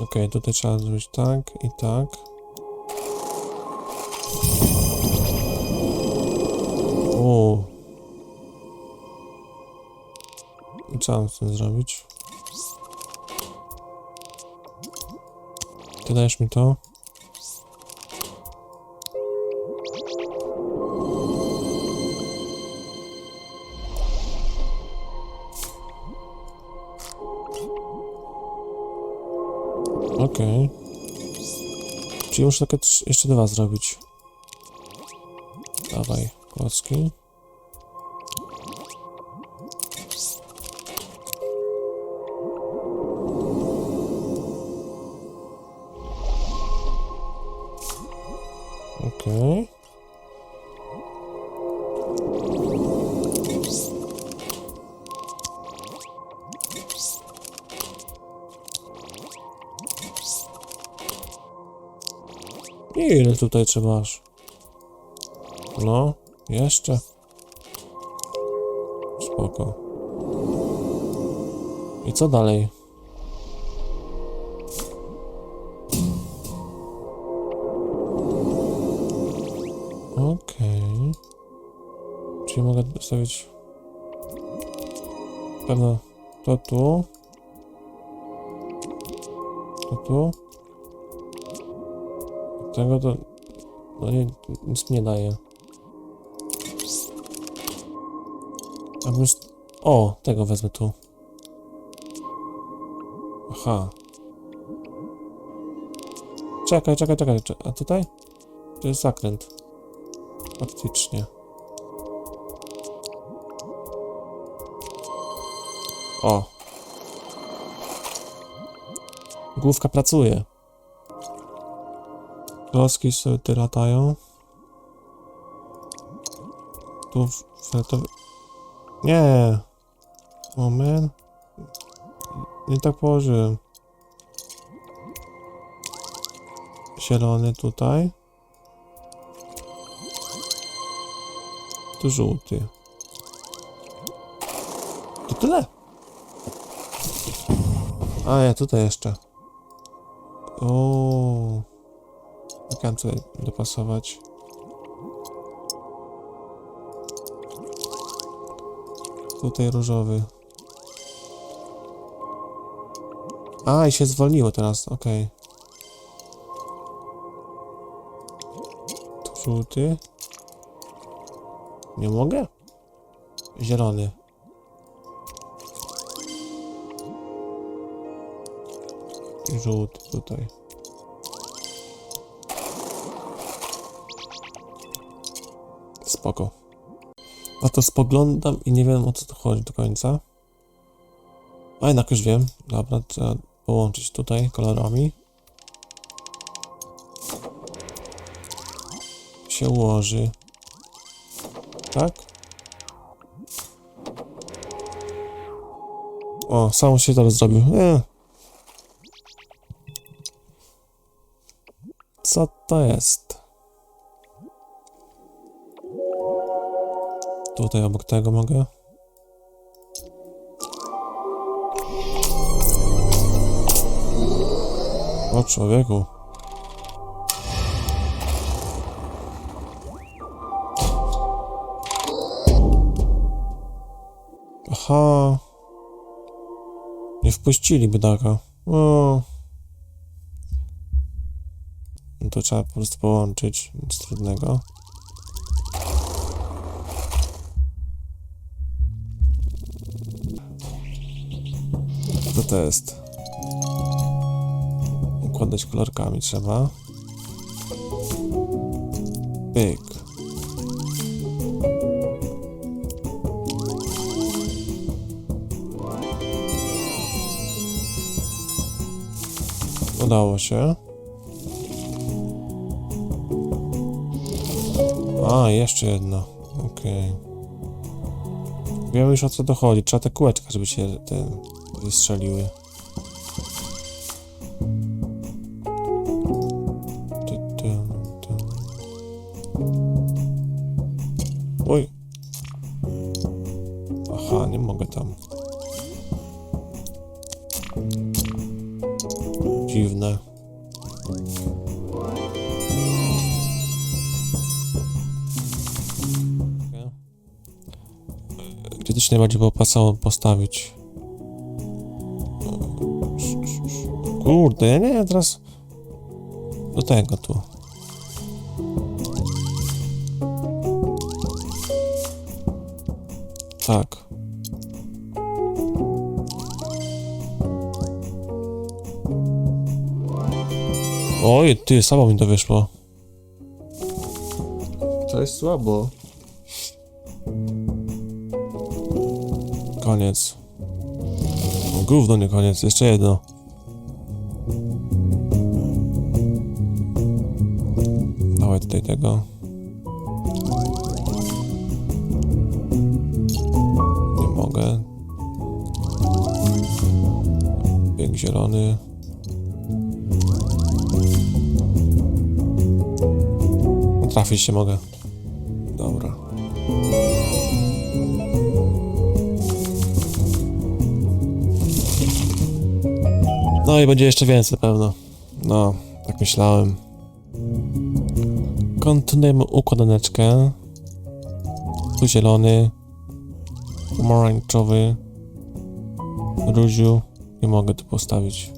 Okej, tutaj trzeba zrobić tak i tak. O. I co mam z tym zrobić? Ty dajesz mi to? Okej. Czyli muszę takie jeszcze dwa zrobić. Dawaj, klocki. Okej. Tutaj trzeba aż? No, jeszcze. Spoko. I co dalej? Okej. Czyli mogę zostawić pewno to tu. To tu. Tego to no nie, nic nie daje. A. O, tego wezmę tu. Aha. Czekaj, czekaj, czekaj. cze- A tutaj? To jest zakręt. Faktycznie. O. Główka pracuje. Klocki sobie latają. Tu to... Nie. Moment. Nie tak położyłem. Zielony tutaj. Tu żółty. To tyle. A ja tutaj jeszcze. O. Mam tutaj dopasować? Tutaj różowy. A, i się zwolniło teraz, okej. Tu żółty. Nie mogę? Zielony. Żółty tutaj. Spoko. A to spoglądam i nie wiem o co tu chodzi do końca. A jednak już wiem. Dobra, trzeba połączyć tutaj kolorami. Się ułoży. Tak? O, sam się teraz zrobił. E. Co to jest? Tutaj obok tego mogę. O człowieku. Aha. Nie wpuścili bydaka. O. No to trzeba po prostu połączyć. Nic trudnego. To jest? Układać kolorkami trzeba. Pyk. Udało się. A, jeszcze jedno. Okej. Wiemy już o co dochodzi. Trzeba te kółeczka, żeby się te wystrzeliły. Oj. Aha, nie mogę tam. Dziwne. Gdzie to się najbardziej było postawić? Kurde, ja nie wiem teraz... Do tego tu. Tak. Oj, ty, samo mi to wyszło. To jest słabo. Koniec. Gówno nie koniec, jeszcze jedno. Dawaj tutaj tego. Nie mogę. Bieg zielony. Trafić się mogę. Dobra. No i będzie jeszcze więcej pewno. No, tak myślałem. Kontynuujemy układaneczkę. Tu zielony. Pomarańczowy. Róziu. Nie mogę tu postawić.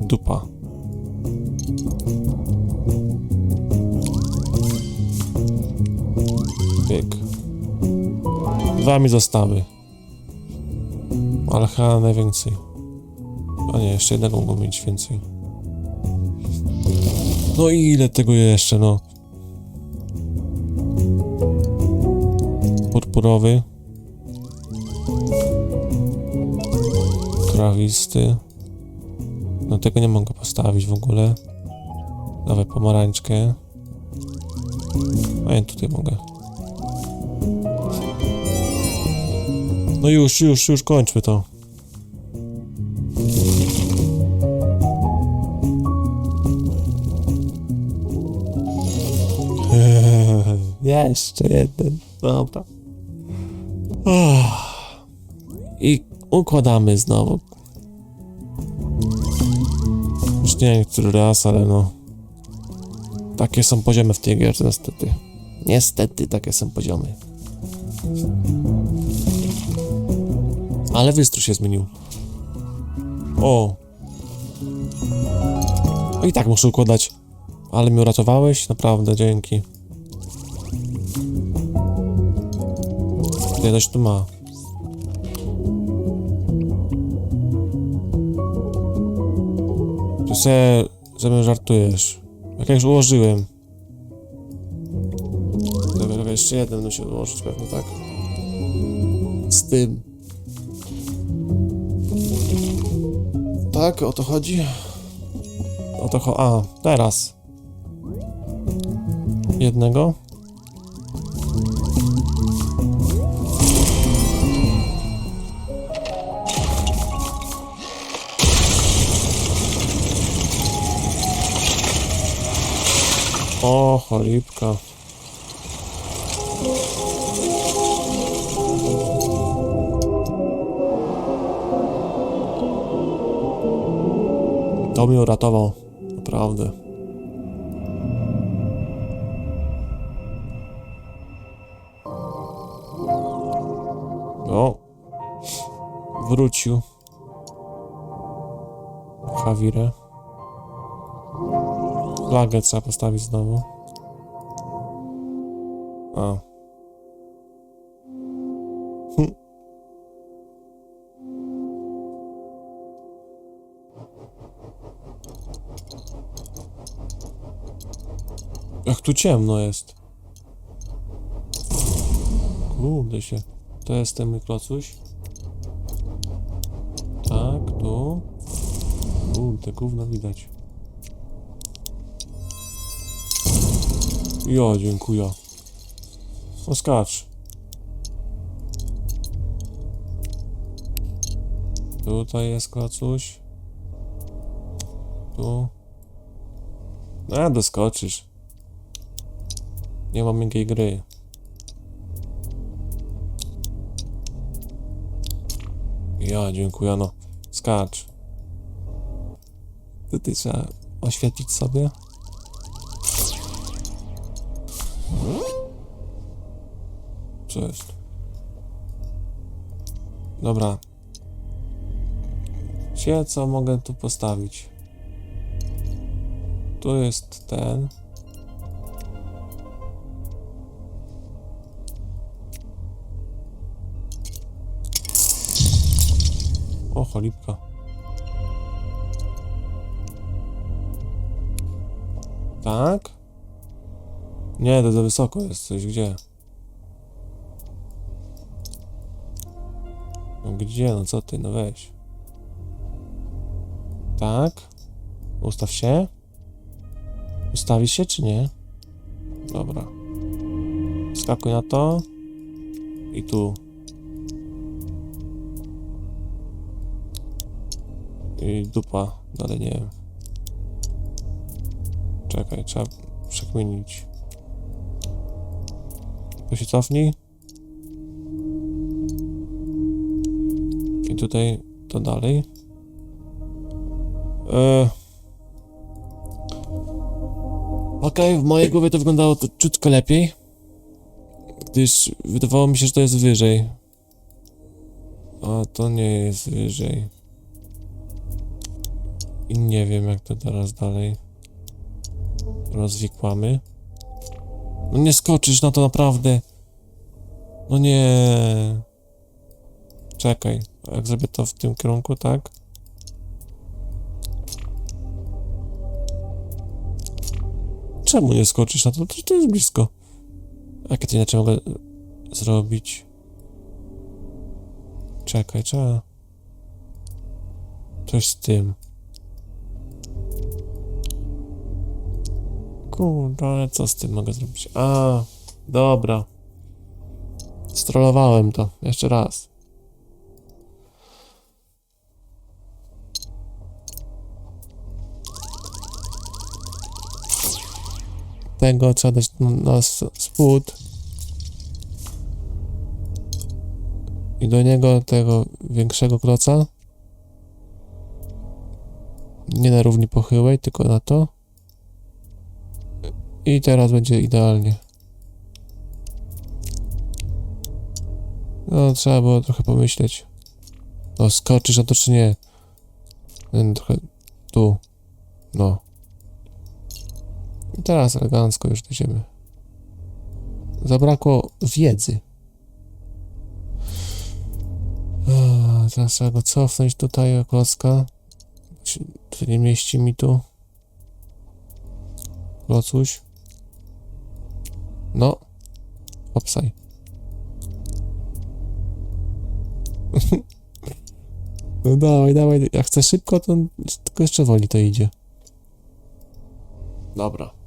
Dupa. Pyk. Dwa mi zostały. Ale chyba najwięcej. A nie, jeszcze jednego mogą mieć więcej. No i ile tego jeszcze, no? Purpurowy. Trawisty. No tego nie mogę postawić w ogóle. Dawaj pomarańczkę. A ja tutaj mogę. No już, już, już kończmy to. Jeszcze jeden. Dobra. I układamy znowu. Już nie wiem, który raz, ale no. Takie są poziomy w tej gierce, niestety. Niestety, takie są poziomy. Ale wystrój się zmienił. O. I tak muszę układać. Ale mnie uratowałeś? Naprawdę, dzięki. Coś tu ma. Ty se ze mnie żartujesz. Jak ja już ułożyłem. Dobra, jeszcze jeden będę się ułożyć pewnie, tak? Z tym. Tak, o to chodzi? O to chodzi. A, teraz. Jednego. O, cholipka. To mnie uratował. Naprawdę. O. Wrócił. Hawirę. Flagę trzeba postawić znowu. Hm. Jak tu ciemno jest. Kurde się. To jest ten klocuś. Tak, tu. Kurde, gówno widać. Jo, dziękuję. No skacz. Tutaj jest klocuś. Tu. A, doskoczysz. Nie mam miękkiej gry. Ja, dziękuję, no. Skacz. Tutaj trzeba oświetlić sobie. Co jest? Dobra. Gdzie co mogę tu postawić? Tu jest ten. O, cholipka. Tak? Nie, to za wysoko jest coś. Gdzie? Gdzie? No co ty? No weź. Tak? Ustaw się. Ustawisz się czy nie? Dobra. Skakuj na to. I tu. I dupa. Dalej nie wiem. Czekaj, trzeba przekminić. Tu się cofnij. I tutaj to dalej. E... Okej, w mojej głowie to wyglądało to ciutko lepiej. Gdyż wydawało mi się, że to jest wyżej. A to nie jest wyżej. I nie wiem, jak to teraz dalej rozwikłamy. No nie skoczysz na to naprawdę. No nie. Czekaj. Jak zrobię to w tym kierunku, tak? Czemu nie skoczysz na to? To, to jest blisko. Jak ja to inaczej mogę zrobić? Czekaj, trzeba... Coś z tym. Kurde, ale co z tym mogę zrobić? A, dobra. Strollowałem to. Jeszcze raz. Tego trzeba dać na, na spód. I do niego tego większego kloca. Nie na równi pochyłej, tylko na to. I teraz będzie idealnie. No, trzeba było trochę pomyśleć. No, skoczysz na to czy nie? Trochę tu. No. I teraz elegancko już dojdziemy. Zabrakło wiedzy. Teraz trzeba go cofnąć tutaj klocka. To nie mieści mi tu. Klocuś. No. Obsaj. no dawaj, dawaj. Jak chcę szybko, to tylko jeszcze woli to idzie. Dobra.